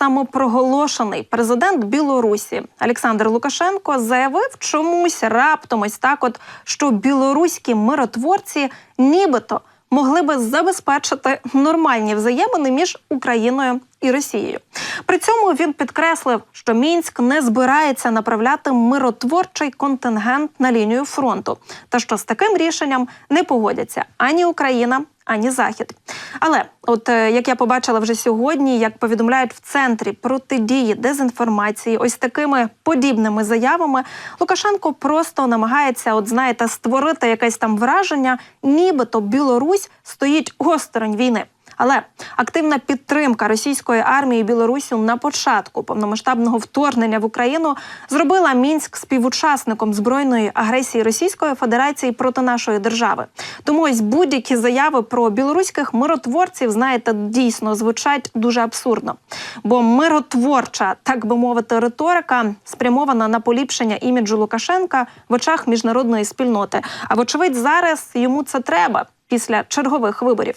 самопроголошений президент Білорусі. Олександр Лукашенко заявив чомусь раптом ось так, от що білоруські миротворці нібито могли би забезпечити нормальні взаємини між Україною і Росією. При цьому він підкреслив, що Мінськ не збирається направляти миротворчий контингент на лінію фронту, та що з таким рішенням не погодяться ані Україна, ані Захід. Але, от е, як я побачила вже сьогодні, як повідомляють в центрі протидії дезінформації, ось такими подібними заявами Лукашенко просто намагається, от знаєте, створити якесь там враження, нібито Білорусь стоїть осторонь війни. Але активна підтримка російської армії Білорусі на початку повномасштабного вторгнення в Україну зробила мінськ співучасником збройної агресії Російської Федерації проти нашої держави. Тому ось будь-які заяви про білоруських миротворців, знаєте, дійсно звучать дуже абсурдно. Бо миротворча, так би мовити, риторика спрямована на поліпшення іміджу Лукашенка в очах міжнародної спільноти. А вочевидь, зараз йому це треба після чергових виборів.